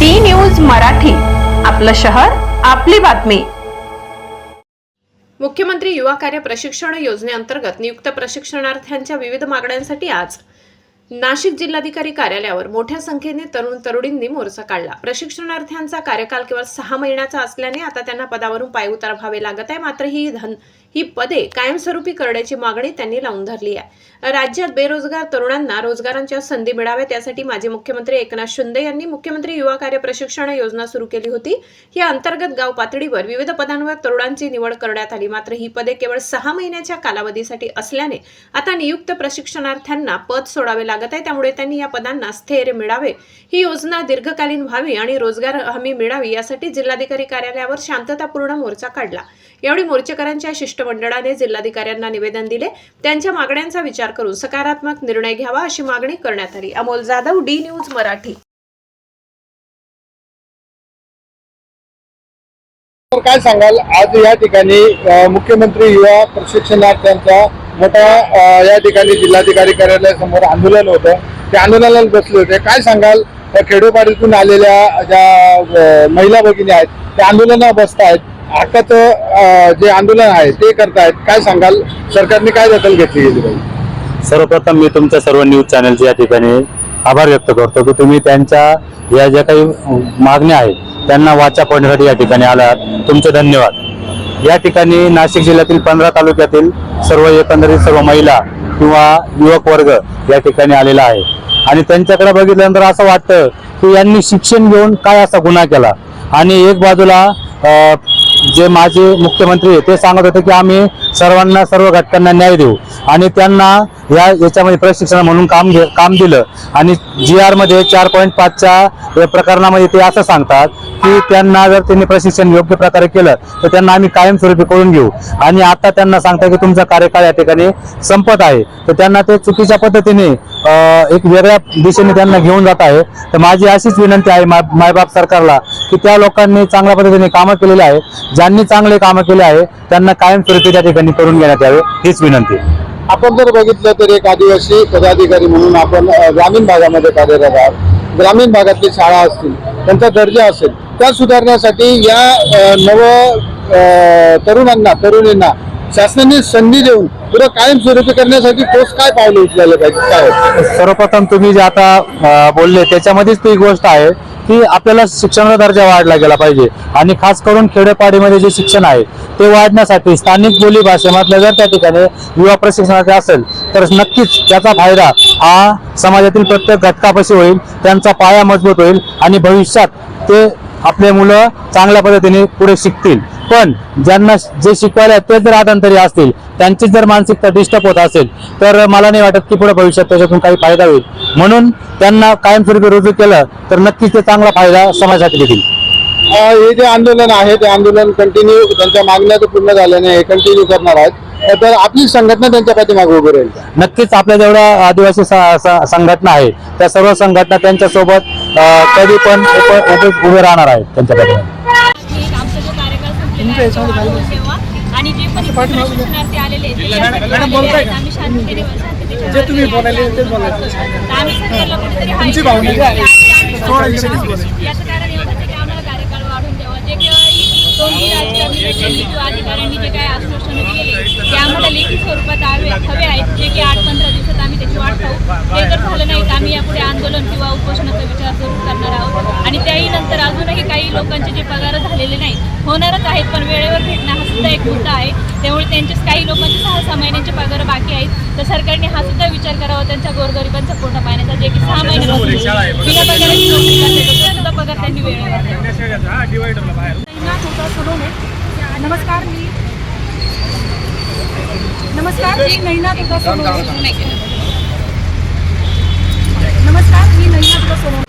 D news Marathi आपलं शहर आपली बातमी. मुख्यमंत्री युवा कार्य प्रशिक्षण योजनेअंतर्गत नियुक्त प्रशिक्षणार्थ्यांच्या विविध मागण्यांसाठी आज नाशिक जिल्हाधिकारी कार्यालयावर मोठ्या संख्येने तरुण तरुणींनी मोर्चा काढला. प्रशिक्षणार्थ्यांचा कार्यकाल केवळ सहा महिन्याचा असल्याने आता त्यांना पदावरून पायउतार व्हावे लागत आहे. मात्र ही धन ही पदे कायमस्वरूपी करण्याची मागणी त्यांनी लावून धरली आहे. राज्यात बेरोजगार तरुणांना रोजगारांच्या संधी मिळाव्यात यासाठी माजी मुख्यमंत्री एकनाथ शिंदे यांनी मुख्यमंत्री युवा कार्य प्रशिक्षण योजना सुरू केली होती. या अंतर्गत गाव पातळीवर विविध पदांवर तरुणांची निवड करण्यात आली. मात्र ही पदे केवळ सहा महिन्याच्या कालावधीसाठी असल्याने आता नियुक्त प्रशिक्षणार्थ्यांना पद सोडावे लागत आहे. त्यामुळे त्यांनी या पदांना स्थैर्य मिळावे. ही योजना दीर्घकालीन व्हावी आणि रोजगार हमी मिळावी यासाठी जिल्हाधिकारी कार्यालयावर शांततापूर्ण मोर्चा काढला. यावेळी मोर्चेकरांच्या मंडळाने जिल्हाधिकाऱ्यांना निवेदन दिले. त्यांच्या मागण्यांचा विचार करून सकारात्मक निर्णय घ्यावा अशी मागणी करण्यात आली. Amol Jadhav D news Marathi. काय सांगाल? आज या ठिकाणी मुख्यमंत्री युवा प्रशिक्षणार्थ्यांचा मोठा या ठिकाणी जिल्हाधिकारी कार्यालयासमोर आंदोलन होतं. ते आंदोलनाला बसले होते. काय सांगाल? खेडोपाडीतून आलेल्या ज्या महिला भगिनी आहेत त्या आंदोलनाला आहेत हक्काचं जे आंदोलन आहे ते करतायत. काय सांगाल? सरकारने काय दखल घेतली गेली पाहिजे सर्वप्रथम मी तुमच्या सर्व न्यूज चॅनलचे या ठिकाणी आभार व्यक्त करतो की तुम्ही त्यांच्या या ज्या काही मागण्या आहेत त्यांना वाचा पडण्यासाठी या ठिकाणी आलात. तुमचे धन्यवाद. या ठिकाणी नाशिक जिल्ह्यातील पंधरा तालुक्यातील सर्व एकंदरीत सर्व महिला किंवा युवक वर्ग या ठिकाणी आलेला आहे. आणि त्यांच्याकडे बघितल्यानंतर असं वाटतं की यांनी शिक्षण घेऊन काय असा गुन्हा केला? आणि एक बाजूला अं, जे माझे मुख्यमंत्री ते सांगत होते की आम्ही सर्वांना सर्व घटकांना न्याय देऊ. आणि त्यांना या याच्यामध्ये प्रशिक्षण म्हणून काम घे काम दिलं. आणि जी आरमध्ये चार पॉईंट पाचच्या प्रकरणामध्ये ते असं सांगतात की त्यांना जर त्यांनी प्रशिक्षण योग्य प्रकारे केलं तर त्यांना आम्ही कायमस्वरूपी करून घेऊ. आणि आता त्यांना सांगता की तुमचा कार्यकाळ या ठिकाणी संपत आहे. तर त्यांना ते चुकीच्या पद्धतीने एक वेगळ्या दिशेने त्यांना घेऊन जात आहे. तर माझी अशीच विनंती आहे मा- मायबाप सरकारला की त्या लोकांनी चांगल्या पद्धतीने कामं केलेली आहे. ज्यांनी चांगले कामं केले आहे त्यांना कायमस्वरूपी त्या ठिकाणी करून घेण्यात यावे हीच विनंती आपण जर बघितलं तर एक आदिवासी पदाधिकारी म्हणून आपण ग्रामीण भागामध्ये कार्यरत आहात. ग्रामीण भागातली शाळा असतील त्यांचा दर्जा असेल त्या सुधारण्यासाठी या नव तरुणांना तरुणींना शासनाने संधी देऊन पुढे कायमस्वरूपी करण्यासाठी ठोस काय पावलं उचलायला पाहिजे काय? सर्वप्रथम तुम्ही जे आता बोलले त्याच्यामध्येच ती गोष्ट आहे. की आपल्याला शिक्षणाचा दर्जा वाढला गेला पाहिजे. आणि खास करून खेडेपाडीमध्ये जे शिक्षण आहे ते वाढण्यासाठी स्थानिक बोली भाषेमधल्या जर त्या ठिकाणी युवा प्रशिक्षणाचे असेल तर नक्कीच त्याचा फायदा हा समाजातील प्रत्येक घटकापाशी होईल त्यांचा पाया मजबूत होईल आणि भविष्यात ते आपले मुलं चांगल्या पद्धतीने पुढे शिकतील. पण ज्यांना जे शिकवायला ते जर आदांतरी असतील. त्यांची जर मानसिकता डिस्टर्ब होत असेल तर मला नाही वाटत की पुढे भविष्यात त्याच्यातून काही फायदा होईल. म्हणून त्यांना कायमस्वरूपी रुजू केलं तर नक्कीच ते चांगला फायदा समाजासाठी देतील अ, हे जे आंदोलन आहे ते आंदोलन कंटिन्यू त्यांच्या मागण्या तर पूर्ण झाल्याने हे कंटिन्यू करणार आहेत. तर आपली संघटना त्यांच्या पाठीमागे उभी राहील? नक्कीच आपल्या जेवढ्या आदिवासी संघटना आहे त्या सर्व संघटना त्यांच्यासोबत कधी पण उभे राहणार आहेत त्यांच्याकडे एक आमचा जो कार्यकाळ संपलेला आहे तो वाढवून ठेवा. आणि जे पण इथे प्रशिक्षणार्थी आलेले. आम्ही शांततेने सरकारला कुठेतरी हा याचं कारण की आम्हाला कार्यकाळ वाढून द्यावा जे काही दोन्ही राजकारणी नेत्यांनी किंवा अधिकाऱ्यांनी जे काही आश्वासनं दिलेले ते आम्हाला लेखी स्वरूपात हवे हवे आहेत जे की आठ पंधरा दिवसात आम्ही त्याची वाट पाहू ते जर झालं नाही तर आम्ही यापुढे आंदोलन किंवा उपोषणाचा विचार जरूर करणार आहोत आणि त्याही नंतर अजूनही काही लोकांचे जे पगार झालेले नाही होणारच आहेत पण वेळेवर भेटणं हा सुद्धा एक मुद्दा आहे. त्यामुळे त्यांचेच काही लोकांचे सहा सहा महिन्यांचे पगार बाकी आहेत. तर सरकारने हा सुद्धा विचार करावा त्यांच्या गोरगरिबांचा पोटा पाण्याचा जे की सहा महिन्यापासून सुद्धा पगार त्यांनी वेळेवर नमस्कार मी नमस्कार मी नैनाथ होता सोडवणे नमस्कार मी नैनाथ होता सोडवणे